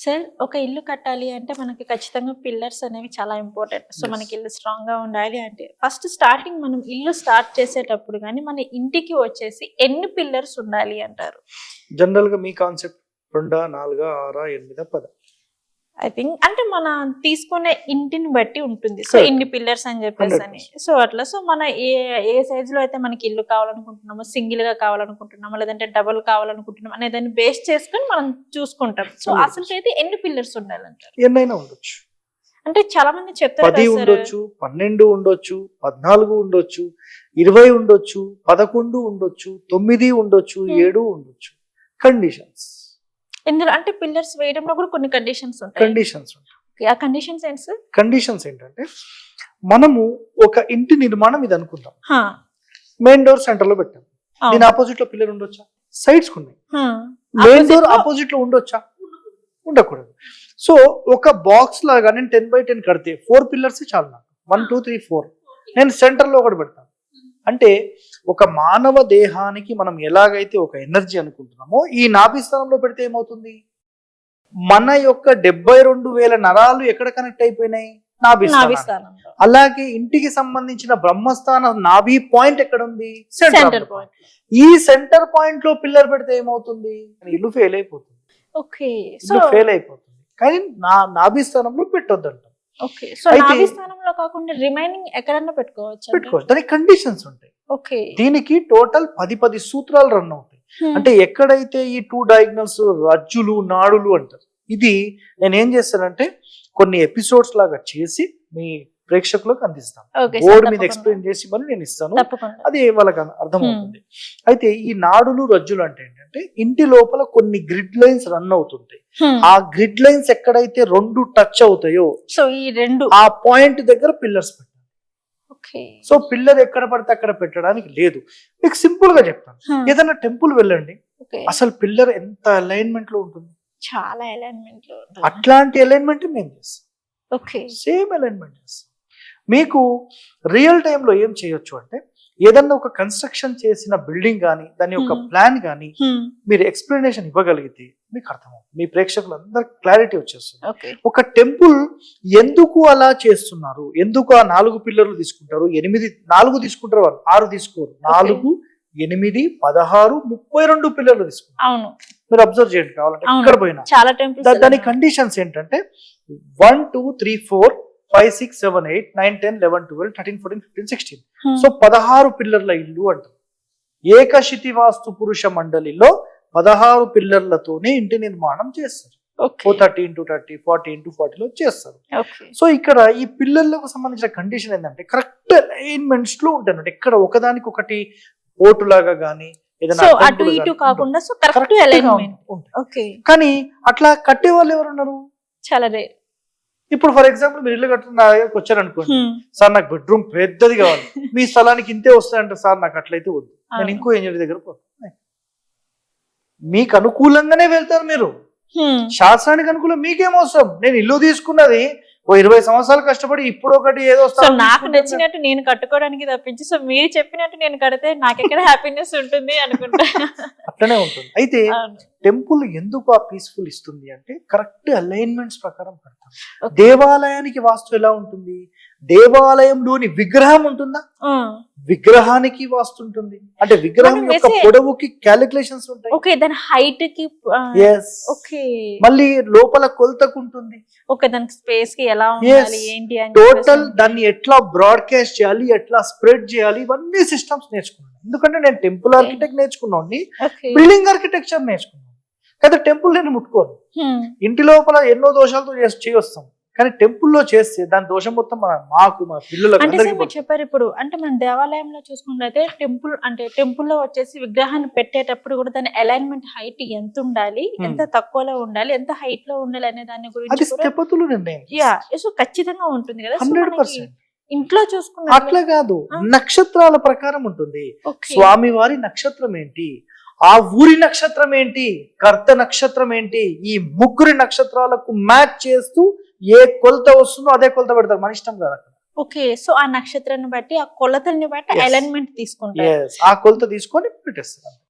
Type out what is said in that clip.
Sir ఒక ఇల్లు కట్టాలి అంటే మనకి ఖచ్చితంగా పిల్లర్స్ అనేవి చాలా ఇంపార్టెంట్. సో. మనకి ఇల్లు స్ట్రాంగ్గా ఉండాలి అంటే ఫస్ట్ స్టార్టింగ్ మనం ఇల్లు స్టార్ట్ చేసేటప్పుడు కానీ మన ఇంటికి వచ్చేసి ఎన్ని పిల్లర్స్ ఉండాలి అంటారు? జనరల్గా మీ కాన్సెప్ట్ రెండా నాలుగా ఆరా ఎనిమిదా పద? ఐ థింక్ అంటే మన తీసుకునే ఇంటిని బట్టి ఉంటుంది. సో. ఇన్ని పిల్లర్స్ అని చెప్పేసి అని. సో అట్లా. సో మన ఏ ఏ సైజ్లో అయితే మనకి ఇల్లు కావాలనుకుంటున్నామో సింగిల్గా కావాలనుకుంటున్నామో లేదంటే డబుల్ కావాలనుకుంటున్నాం అనే దాన్ని బేస్ చేసుకొని మనం చూసుకుంటాం. సో. అసలు అయితే ఎన్ని పిల్లర్స్ ఉండాలంటారు? ఎన్నైనా ఉండొచ్చు. అంటే చాలా మంది చెప్తారు పది ఉండొచ్చు పన్నెండు ఉండొచ్చు పద్నాలుగు ఉండొచ్చు ఇరవై ఉండొచ్చు పదకొండు ఉండొచ్చు తొమ్మిది ఉండొచ్చు Hmm. ఏడు ఉండొచ్చు. కండిషన్స్ ఇందులో అంటే పిల్లర్స్ వేయడంలో కూడా కొన్ని కండిషన్స్ ఉంటాయి. కండిషన్స్ ఉంటాయి. ఆ కండిషన్స్ ఏంటి సార్? కండిషన్స్ ఏంటంటే మనము ఒక ఇంటి నిర్మాణం ఇది అనుకుందాం. మెయిన్ డోర్ సెంటర్లో పెట్టాం. దీని ఆపోజిట్లో పిల్లర్ ఉండొచ్చా? సైడ్స్ ఉన్నాయి మెయిన్ డోర్ ఆపోజిట్లో? ఉండొచ్చా? ఉండకూడదు. సో ఒక బాక్స్ లాగా నేను టెన్ బై టెన్ కడితే ఫోర్ పిల్లర్స్ చాలు నాకు. వన్ టూ త్రీ ఫోర్ నేను సెంటర్లో ఒకటి పెడతాను. అంటే ఒక మానవ దేహానికి మనం ఎలాగైతే ఒక ఎనర్జీ అనుకుంటున్నామో ఈ నాభి స్థానంలో పెడితే ఏమవుతుంది? మన యొక్క డెబ్బై రెండు వేల నరాలు ఎక్కడ కనెక్ట్ అయిపోయినాయి? నాభి నాభి స్థానం స్థానంలో అలాగే ఇంటికి సంబంధించిన బ్రహ్మస్థానం నాభి పాయింట్ ఎక్కడ ఉంది సెంటర్ పాయింట్. ఈ సెంటర్ పాయింట్లో పిల్లర్ పెడితే ఏమవుతుంది? ఇల్లు ఫెయిల్ అయిపోతుంది. ఓకే ఫెయిల్ అయిపోతుంది. కానీ నా నాభి స్థానంలో పెట్టొద్దంట. ఓకే సో అయితే- నాభి స్థానంలో కాకుండా రిమైనింగ్ ఎక్కడన్నా పెట్టుకోవచ్చు పెట్టుకోవచ్చు. దానికి కండిషన్స్ ఉంటాయి. ఓకే. దీనికి టోటల్ పది పది సూత్రాలు రన్ అవుతాయి. అంటే ఎక్కడైతే ఈ టూ డయాగ్నల్స్ రజ్జులు నాడులు అంటారు ఇది నేను ఏం చేస్తానంటే కొన్ని ఎపిసోడ్స్ లాగా చేసి మీ ప్రేక్షకులకు అందిస్తాను. బోర్డు మీద ఎక్స్ప్లెయిన్ చేసి మరి నేను ఇస్తాను. అది వాళ్ళకి అర్థమవుతుంది అయితే ఈ నాడులు రజ్జులు అంటే ఏంటంటే ఇంటి లోపల కొన్ని గ్రిడ్ లైన్స్ రన్ అవుతుంటాయి. Hmm. ఆ గ్రిడ్ లైన్స్ ఎక్కడైతే రెండు టచ్ అవుతాయో సో ఈ రెండు ఆ పాయింట్ దగ్గర పిల్లర్స్ పెట్టాలి. సో పిల్లర్ ఎక్కడ పడితే అక్కడ పెట్టడానికి లేదు. మీకు సింపుల్గా చెప్తాను ఏదైనా టెంపుల్ వెళ్ళండి. అసలు పిల్లర్ ఎంత అలైన్మెంట్లో ఉంటుంది? చాలా అలైన్మెంట్లో. అట్లాంటి అలైన్మెంట్ మేము చేస్తాం? ఓకే సేమ్ అలైన్మెంట్ చేస్తాం. మీకు రియల్లో ఏం చేయొచ్చు అంటే ఏదన్నా ఒక కన్స్ట్రక్షన్ చేసిన బిల్డింగ్ కానీ దాని యొక్క Hmm. ప్లాన్ కానీ Hmm. మీరు ఎక్స్ప్లెనేషన్ ఇవ్వగలిగితే మీకు అర్థమవుతుంది. మీ ప్రేక్షకులందరూ క్లారిటీ వచ్చేస్తుంది. ఒక టెంపుల్ ఎందుకు అలా చేస్తున్నారు? ఎందుకు ఆ నాలుగు పిల్లర్లు తీసుకుంటారు? ఎనిమిది నాలుగు తీసుకుంటారు వాళ్ళు ఆరు తీసుకోరు. నాలుగు ఎనిమిది పదహారు ముప్పై రెండు పిల్లర్లు తీసుకుంటారు. మీరు అబ్జర్వ్ చేయండి కావాలంటే. ఎక్కడ పోయినా. చాలా దాని కండిషన్స్ ఏంటంటే one two three four five six seven eight nine ten eleven twelve thirteen fourteen fifteen sixteen so పదహారు పిల్లర్ల ఇల్లు అంటారు ఏకశితి వాస్తు పురుష మండలిలో పదహారు పిల్లర్లతోనే ఇంటి నిర్మాణం చేస్తారు. Four thirty into thirty forty into ఫార్టీలో చేస్తారు. సో ఇక్కడ ఈ పిల్లర్లకు సంబంధించిన కండిషన్ ఏంటంటే కరెక్ట్ అలైన్మెంట్స్లో ఉంటాయి ఇక్కడ ఒకదానికి ఒకటి ఓటు లాగా కానీ కానీ అట్లా కట్టే వాళ్ళు ఎవరున్నారు? చాలా రేర్ ఇప్పుడు ఫర్ ఎగ్జాంపుల్ మీరు ఇల్లు కట్టుకున్న నా దగ్గరకు వచ్చారనుకోండి సార్ నాకు బెడ్రూమ్ పెద్దది కావాలి. మీ స్థలానికి ఇంతే వస్తాయంటే సార్ నాకు అట్లయితే వద్దు. నేను ఇంకో ఇంజనీర్ దగ్గర పోతాను మీకు అనుకూలంగానే వెళ్తారు మీరు. శాస్త్రానికి అనుకూలం మీకేం అవసరం? నేను ఇల్లు తీసుకున్నది ఓ ఇరవై సంవత్సరాలు కష్టపడి ఇప్పుడు ఒకటి ఏదో సో నాకు నచ్చినట్టు నేను కట్టుకోవడానికి తప్పించి సో మీరు చెప్పినట్టు నేను కడితే నాకెక్కడ హ్యాపీనెస్ ఉంటుంది అనుకుంటా. అట్లనే ఉంటుంది. అయితే. టెంపుల్ ఎందుకు ఆ పీస్ఫుల్ ఇస్తుంది అంటే కరెక్ట్ అలైన్మెంట్స్ ప్రకారం కడతాం. దేవాలయానికి వాస్తు ఎలా ఉంటుంది? దేవాలయంలోని విగ్రహం ఉంటుందా. విగ్రహానికి వాస్తు ఉంటుంది అంటే విగ్రహం యొక్క పొడవుకి క్యాలిక్యులేషన్స్ ఉంటాయి. ఓకే దాని హైట్కి ఓకే. మళ్ళీ లోపల కొలతకు ఉంటుంది. ఓకే దానికి స్పేస్కి ఎలా ఉండాలి ఏంటి అని టోటల్ దాన్ని ఎట్లా బ్రాడ్కాస్ట్ చేయాలి ఎట్లా స్ప్రెడ్ చేయాలి ఇవన్నీ సిస్టమ్స్ నేర్చుకున్నాను. ఎందుకంటే నేను టెంపుల్. ఆర్కిటెక్ట్ నేర్చుకున్నాను బిల్డింగ్ ఆర్కిటెక్చర్ నేర్చుకున్నాను. కదా టెంపుల్ నేను ముట్టుకోను. హ్మ్. ఇంటి లోపల ఎన్నో దోషాలతో చేసి చేయొస్తాం. కానీ టెంపుల్లో చేస్తే దాని దోషం మొత్తం మన మాకు మా పిల్లలకు అంటే మీరు. చెప్పారు ఇప్పుడు అంటే మనం దేవాలయంలో చూసుకున్నట్లయితే టెంపుల్ అంటే టెంపుల్లో వచ్చేసి విగ్రహాన్ని పెట్టేటప్పుడు కూడా దాని అలైన్మెంట్ హైట్ ఎంత ఉండాలి Hmm. ఎంత తక్కువలో ఉండాలి ఎంత హైట్లో ఉండాలి అనే దాని గురించి యా సో ఖచ్చితంగా ఉంటుంది కదా. Hundred percent. ఇంట్లో చూసుకున్నట్లయితే అట్లా కాదు. నక్షత్రాల ప్రకారం ఉంటుంది. స్వామి వారి నక్షత్రం ఏంటి? ఆ ఊరి నక్షత్రం ఏంటి? కర్త నక్షత్రం ఏంటి? ఈ ముగ్గురి నక్షత్రాలకు మ్యాచ్ చేస్తూ ఏ కొలత వస్తుందో అదే కొలత పెడతారు. మన ఇష్టం కాదు అక్కడ. ఓకే సో ఆ నక్షత్రాన్ని బట్టి ఆ కొలతల్ని బట్టి. అలైన్మెంట్ తీసుకుంటారు. ఆ కొలత తీసుకొని పెట్టేస్తారు.